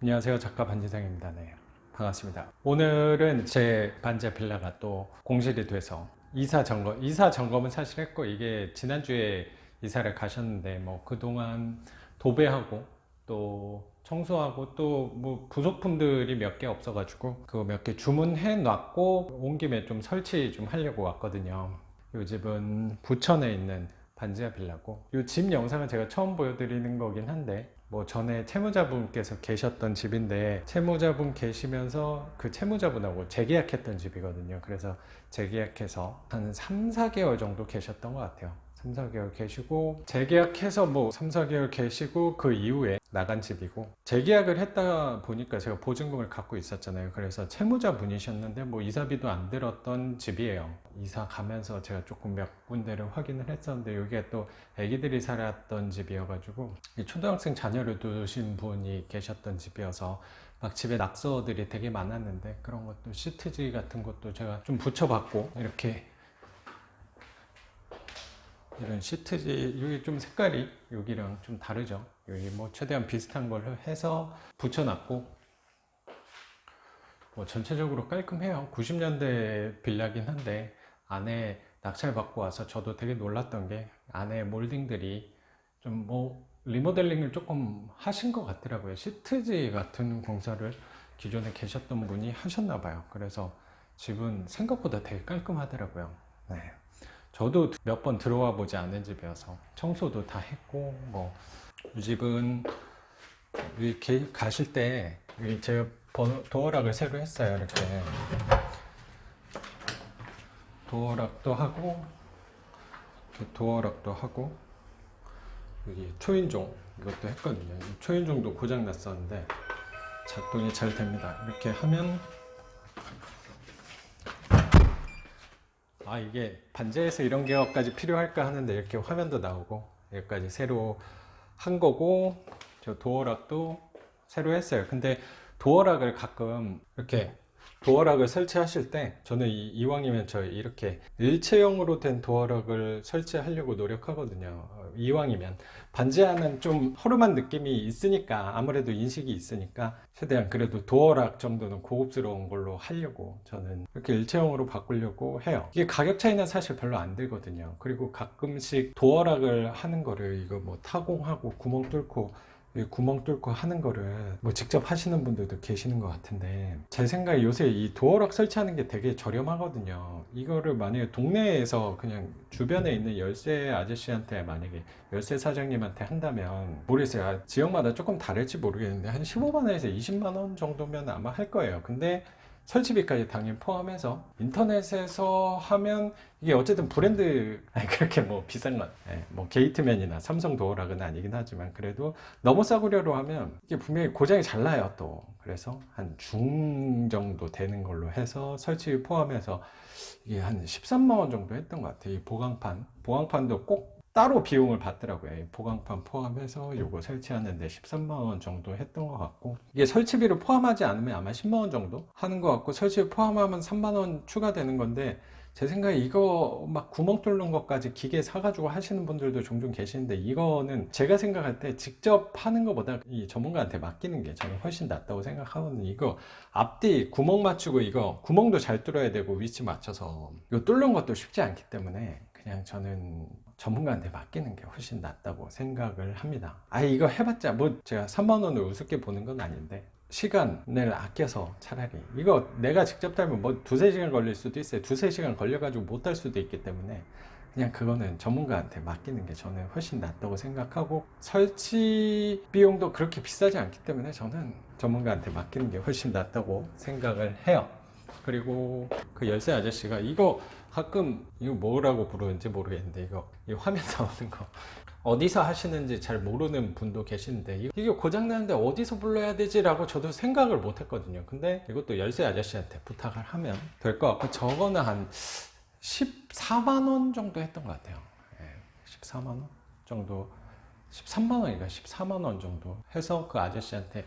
안녕하세요 작가 반지상입니다. 네 반갑습니다. 오늘은 제 반지 빌라가 또 공실이 돼서 이사 점검 이사 점검은 사실 했고 이게 지난주에 이사를 가셨는데 뭐 그동안 도배하고 또 청소하고 또 뭐 부속품들이 몇 개 없어 가지고 그거 몇 개 주문해 놨고 온 김에 좀 설치 좀 하려고 왔거든요. 이 집은 부천에 있는 반지하 빌라고 이 집 영상은 제가 처음 보여드리는 거긴 한데 뭐 전에 채무자분께서 계셨던 집인데 채무자분 계시면서 그 채무자분하고 재계약했던 집이거든요. 그래서 재계약해서 한 3, 4개월 정도 계셨던 것 같아요. 3, 4개월 계시고 재계약해서 뭐 3, 4개월 계시고 그 이후에 나간 집이고 재계약을 했다 보니까 제가 보증금을 갖고 있었잖아요. 그래서 채무자 분이셨는데 뭐 이사비도 안 들었던 집이에요. 이사 가면서 제가 조금 몇 군데를 확인을 했었는데 여기가 또 아기들이 살았던 집이어가지고 이 초등학생 자녀를 두신 분이 계셨던 집이어서 막 집에 낙서들이 되게 많았는데 그런 것도 시트지 같은 것도 제가 좀 붙여봤고 이렇게 이런 시트지 여기 좀 색깔이 여기랑 좀 다르죠. 여기 뭐 최대한 비슷한 걸로 해서 붙여놨고 뭐 전체적으로 깔끔해요. 90년대 빌라긴 한데 안에 낙찰 받고 와서 저도 되게 놀랐던 게 안에 몰딩들이 좀 뭐 리모델링을 조금 하신 것 같더라고요. 시트지 같은 공사를 기존에 계셨던 분이 하셨나 봐요. 그래서 집은 생각보다 되게 깔끔하더라고요. 네. 저도 몇 번 들어와 보지 않은 집이어서 청소도 다 했고 뭐 이 집은 이렇게 가실 때 제가 도어락을 새로 했어요 이렇게. 도어락도 하고 도어락도 하고 여기 초인종 이것도 했거든요. 이 초인종도 고장 났었는데 작동이 잘 됩니다. 이렇게 하면 아 이게 반지에서 이런 개혁까지 필요할까 하는데 이렇게 화면도 나오고 여기까지 새로 한 거고 저 도어락도 새로 했어요. 근데 도어락을 가끔 이렇게 도어락을 설치하실 때 저는 이, 이왕이면 저 이렇게 일체형으로 된 도어락을 설치하려고 노력하거든요. 어, 이왕이면. 반지하는 좀 허름한 느낌이 있으니까 아무래도 인식이 있으니까 최대한 그래도 도어락 정도는 고급스러운 걸로 하려고 저는 이렇게 일체형으로 바꾸려고 해요. 이게 가격 차이는 사실 별로 안 들거든요. 그리고 가끔씩 도어락을 하는 거를 이거 뭐 타공하고 구멍 뚫고 이 구멍 뚫고 하는 거를 뭐 직접 하시는 분들도 계시는 것 같은데 제 생각에 요새 이 도어락 설치하는 게 되게 저렴하거든요. 이거를 만약에 동네에서 그냥 주변에 있는 열쇠 아저씨한테 만약에 열쇠 사장님한테 한다면 모르겠어요. 아, 지역마다 조금 다를지 모르겠는데 한 15만 원에서 20만 원 정도면 아마 할 거예요. 근데 설치비까지 당연히 포함해서 인터넷에서 하면 이게 어쨌든 브랜드 아니 그렇게 뭐 비싼 건, 예, 뭐 게이트맨이나 삼성 도어락은 아니긴 하지만 그래도 너무 싸구려로 하면 이게 분명히 고장이 잘 나요 또. 그래서 한 중 정도 되는 걸로 해서 설치 포함해서 이게 한 13만 원 정도 했던 것 같아요 이 보강판. 보강판도 꼭 따로 비용을 받더라고요. 이 보강판 포함해서 요거 설치하는데 13만 원 정도 했던 것 같고 이게 설치비를 포함하지 않으면 아마 10만 원 정도 하는 것 같고 설치 포함하면 3만 원 추가되는 건데 제 생각에 이거 막 구멍 뚫는 것까지 기계 사가지고 하시는 분들도 종종 계시는데 이거는 제가 생각할 때 직접 하는 것보다 이 전문가한테 맡기는 게 저는 훨씬 낫다고 생각하거든요. 이거 앞뒤 구멍 맞추고 이거 구멍도 잘 뚫어야 되고 위치 맞춰서 이거 뚫는 것도 쉽지 않기 때문에 그냥 저는 전문가한테 맡기는 게 훨씬 낫다고 생각을 합니다. 아 이거 해봤자 뭐 제가 3만 원을 우습게 보는 건 아닌데 시간을 아껴서 차라리 이거 내가 직접 달면 뭐 두세 시간 걸릴 수도 있어요. 두세 시간 걸려 가지고 못 달 수도 있기 때문에 그냥 그거는 전문가한테 맡기는 게 저는 훨씬 낫다고 생각하고 설치 비용도 그렇게 비싸지 않기 때문에 저는 전문가한테 맡기는 게 훨씬 낫다고 생각을 해요. 그리고 그 열쇠 아저씨가 이거 가끔 이거 뭐라고 부르는지 모르겠는데 이거 이 화면 나오는 거 어디서 하시는지 잘 모르는 분도 이- 이게 고장 나는데 어디서 불러야 되지 라고 저도 생각을 못 했거든요. 근데 이것도 열쇠 아저씨한테 부탁을 하면 될 것 같고 저거는 한 14만 원 정도 했던 것 같아요. 예, 14만 원 정도 13만 원인가 14만 원 정도 해서 그 아저씨한테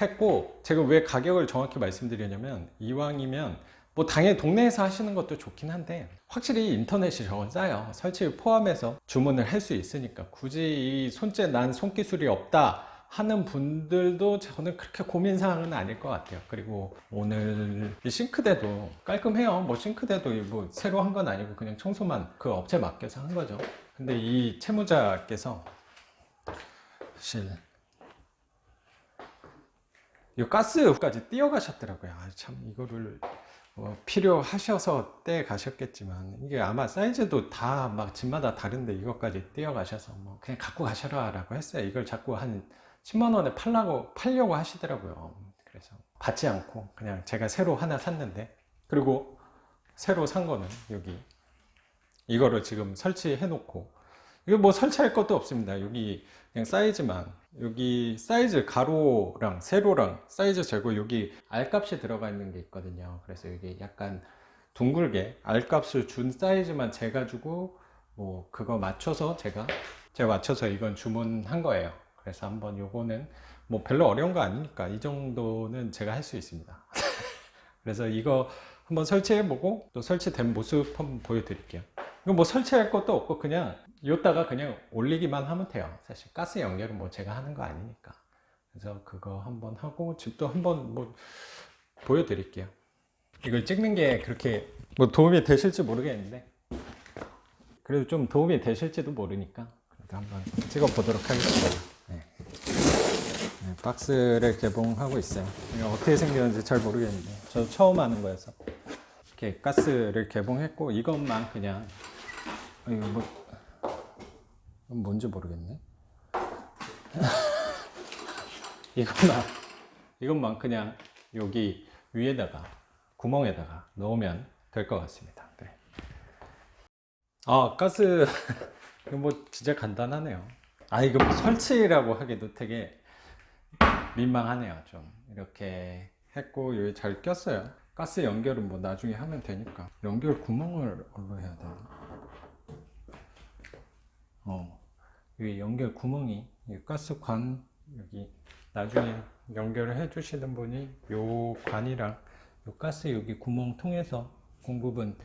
했고 제가 왜 가격을 정확히 말씀드리냐면 이왕이면 뭐 당연히 동네에서 하시는 것도 좋긴 한데 확실히 인터넷이 저건 싸요 설치 포함해서 주문을 할 수 있으니까 굳이 이 손재 난 손기술이 없다 하는 분들도 저는 그렇게 고민 사항은 아닐 것 같아요. 그리고 오늘 이 싱크대도 깔끔해요. 뭐 싱크대도 뭐 새로 한 건 아니고 그냥 청소만 그 업체 맡겨서 한 거죠. 근데 이 채무자께서 사실 이 가스까지 띄어가셨더라고요. 아, 참 이거를 뭐 필요하셔서 떼 가셨겠지만 이게 아마 사이즈도 다 막 집마다 다른데 이것까지 띄어 가셔서 뭐 그냥 갖고 가셔라라고 했어요. 이걸 자꾸 한 10만 원에 팔라고 팔려고 하시더라고요. 그래서 받지 않고 그냥 제가 새로 하나 샀는데 그리고 새로 산 거는 여기 이거를 지금 설치해 놓고 이거 뭐 설치할 것도 없습니다. 여기 그냥 사이즈만 여기 사이즈 가로랑 세로랑 사이즈 재고 여기 알값이 들어가 있는 게 있거든요. 그래서 여기 약간 둥글게 알값을 준 사이즈만 재가지고 뭐 그거 맞춰서 제가 제가 맞춰서 이건 주문한 거예요. 그래서 한번 요거는 뭐 별로 어려운 거 아니니까 이 정도는 제가 할 수 있습니다. 그래서 이거 한번 설치해보고 또 설치된 모습 한번 보여드릴게요. 이거 뭐 설치할 것도 없고 그냥 이따가 그냥 올리기만 하면 돼요. 사실 가스 연결은 뭐 제가 하는 거 아니니까. 그래서 그거 한번 하고 집도 한번 뭐 보여드릴게요. 이걸 찍는 게 그렇게 뭐 도움이 되실지 모르겠는데 그래도 좀 도움이 되실지도 모르니까 그래도 한번 찍어 보도록 하겠습니다. 네. 네, 박스를 개봉하고 있어요. 이게 어떻게 생겼는지 잘 모르겠는데 저 처음 하는 거여서 이렇게 가스를 개봉했고 이것만 그냥 어, 이거 뭐 뭔지 모르겠네. 이것만 이것만 그냥 여기 위에다가 구멍에다가 넣으면 될 것 같습니다. 네. 아 가스 뭐 진짜 간단하네요. 아 이거 뭐 설치라고 하기도 되게 민망하네요. 좀 이렇게 했고 여기 잘 꼈어요. 가스 연결은 뭐 나중에 하면 되니까 연결 구멍을 얼로 해야 되나? 어 여기 연결 구멍이 이 가스관 여기 나중에 연결을 해 주시는 분이 요 관이랑 요 가스 여기 구멍 통해서 공급은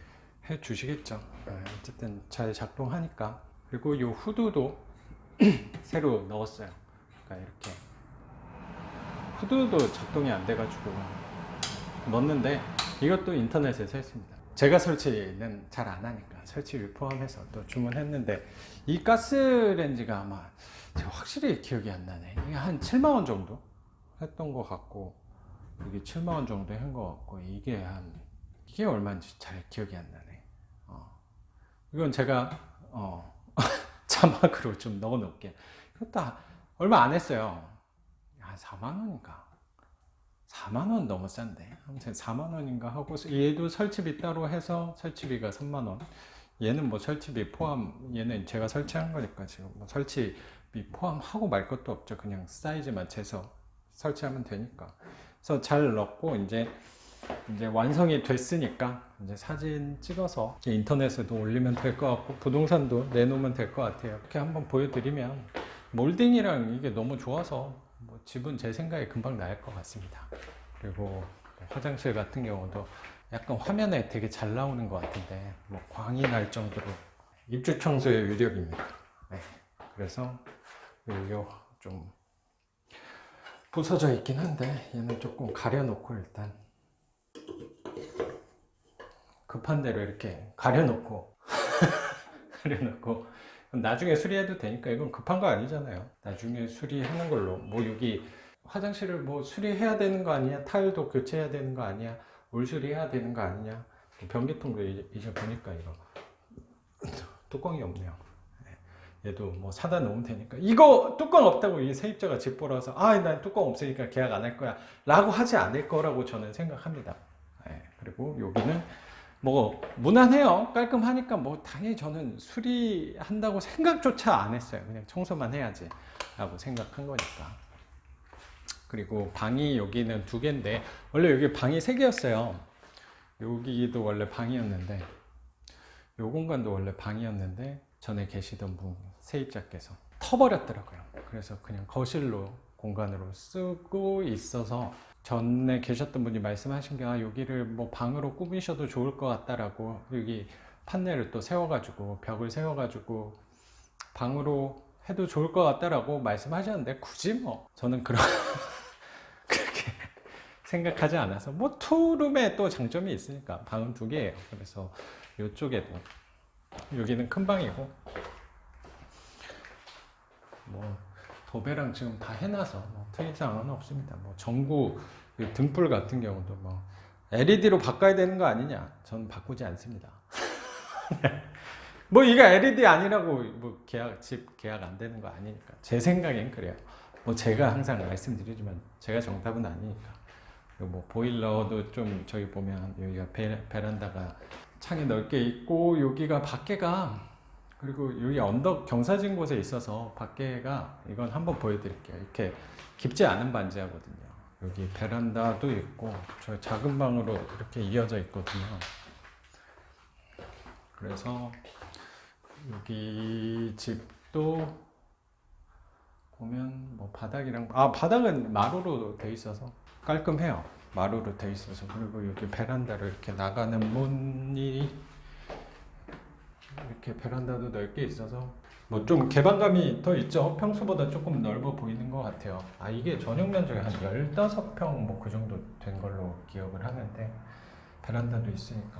해 주시겠죠. 네, 어쨌든 잘 작동하니까 그리고 요 후드도 새로 넣었어요. 그러니까 이렇게 후드도 작동이 안 돼 가지고 넣었는데 이것도 인터넷에서 했습니다. 제가 설치는 잘 안 하니까 설치를 포함해서 또 주문했는데 이 가스렌지가 아마 확실히 기억이 안 나네. 이게 한 7만 원 정도 했던 것 같고 이게 7만 원 정도 한 것 같고 이게 한 이게 얼마인지 잘 기억이 안 나네. 어. 이건 제가 어, 자막으로 좀 넣어 놓을게요. 이것도 한- 얼마 안 했어요. 한 4만 원인가? 4만 원 너무 싼데. 아무튼 4만 원인가 하고 얘도 설치비 따로 해서 설치비가 3만 원. 얘는 뭐 설치비 포함 얘는 제가 설치한 거니까 지금 뭐 설치비 포함하고 말 것도 없죠. 그냥 사이즈만 재서 설치하면 되니까. 그래서 잘 넣고 이제 이제 완성이 됐으니까 이제 사진 찍어서 인터넷에도 올리면 될 것 같고 부동산도 내놓으면 될 것 같아요. 이렇게 한번 보여드리면 몰딩이랑 이게 너무 좋아서 뭐 집은 제 생각에 금방 나을 것 같습니다. 그리고 화장실 같은 경우도 약간 화면에 되게 잘 나오는 것 같은데 뭐 광이 날 정도로 입주 청소의 유력입니다. 네. 그래서 요좀 부서져 있긴 한데 얘는 조금 가려놓고 일단 급한 대로 이렇게 가려놓고 가려놓고 나중에 수리해도 되니까 이건 급한 거 아니잖아요. 나중에 수리하는 걸로 뭐 여기 화장실을 뭐 수리해야 되는 거 아니야? 타일도 교체해야 되는 거 아니야? 물 수리해야 되는 거 아니냐? 변기통도 이제, 이제 보니까 이거 뚜껑이 없네요. 네. 얘도 뭐 사다 놓으면 되니까 이거 뚜껑 없다고 이 세입자가 집 보러 와서 아난 뚜껑 없으니까 계약 안 할 거야 라고 하지 않을 거라고 저는 생각합니다. 네. 그리고 여기는 뭐 무난해요. 깔끔하니까 뭐 당연히 저는 수리한다고 생각조차 안 했어요. 그냥 청소만 해야지 라고 생각한 거니까. 그리고 방이 여기는 두 개인데 원래 여기 방이 세 개였어요. 여기도 원래 방이었는데 요 공간도 원래 방이었는데 전에 계시던 분 세입자께서 터버렸더라고요. 그래서 그냥 거실로 공간으로 쓰고 있어서 전에 계셨던 분이 말씀하신 게 아, 여기를 뭐 방으로 꾸미셔도 좋을 것 같다라고 여기 판넬을 또 세워가지고 벽을 세워가지고 방으로 해도 좋을 것 같다라고 말씀하셨는데 굳이 뭐 저는 그런 생각하지 않아서 뭐 투룸에 또 장점이 있으니까 방은 두 개예요. 그래서 이쪽에도 여기는 큰 방이고 뭐 도배랑 지금 다 해놔서 뭐 특이사항은 없습니다. 뭐 전구 이 등불 같은 경우도 뭐 LED로 바꿔야 되는 거 아니냐? 전 바꾸지 않습니다. 뭐 이거 LED 아니라고 뭐 계약 집 계약 안 되는 거 아니니까 제 생각엔 그래요. 뭐 제가 항상 말씀드리지만 제가 정답은 아니니까. 뭐 보일러도 좀 저기 보면 여기가 베, 베란다가 창이 넓게 있고 여기가 밖에가 그리고 여기 언덕 경사진 곳에 있어서 밖에가 이건 한번 보여드릴게요. 이렇게 깊지 않은 반지하거든요. 여기 베란다도 있고 저 작은 방으로 이렇게 이어져 있거든요. 그래서 여기 집도 보면 뭐 바닥이랑 아 바닥은 마루로 돼 있어서 깔끔해요. 마루로 돼 있어서 그리고 여기 베란다로 이렇게 나가는 문이 이렇게 베란다도 넓게 있어서 뭐 좀 개방감이 더 있죠. 평소보다 조금 넓어 보이는 것 같아요. 아 이게 전용 면적이 한 15평 뭐 그 정도 된 걸로 기억을 하는데 베란다도 있으니까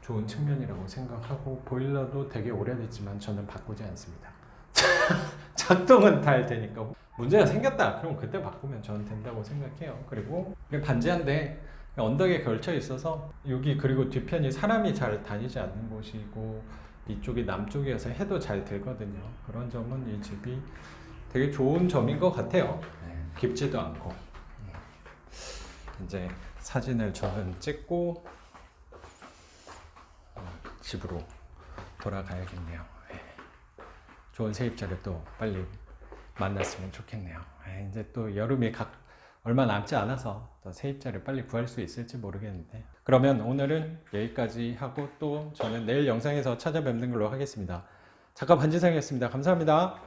좋은 측면이라고 생각하고 보일러도 되게 오래됐지만 저는 바꾸지 않습니다. 작동은 잘 되니까 문제가 생겼다 그럼 그때 바꾸면 저는 된다고 생각해요. 그리고 반지한데 언덕에 걸쳐 있어서 여기 그리고 뒤편이 사람이 잘 다니지 않는 곳이고 이쪽이 남쪽이어서 해도 잘 들거든요. 그런 점은 이 집이 되게 좋은 점인 것 같아요. 네, 깊지도 않고 이제 사진을 저는 찍고 어, 집으로 돌아가야겠네요. 네. 좋은 세입자를 또 빨리 만났으면 좋겠네요. 네, 이제 또 여름이 각 얼마 남지 않아서 또 세입자를 빨리 구할 수 있을지 모르겠는데 그러면 오늘은 여기까지 하고 또 저는 내일 영상에서 찾아뵙는 걸로 하겠습니다. 작가 반지상이었습니다. 감사합니다.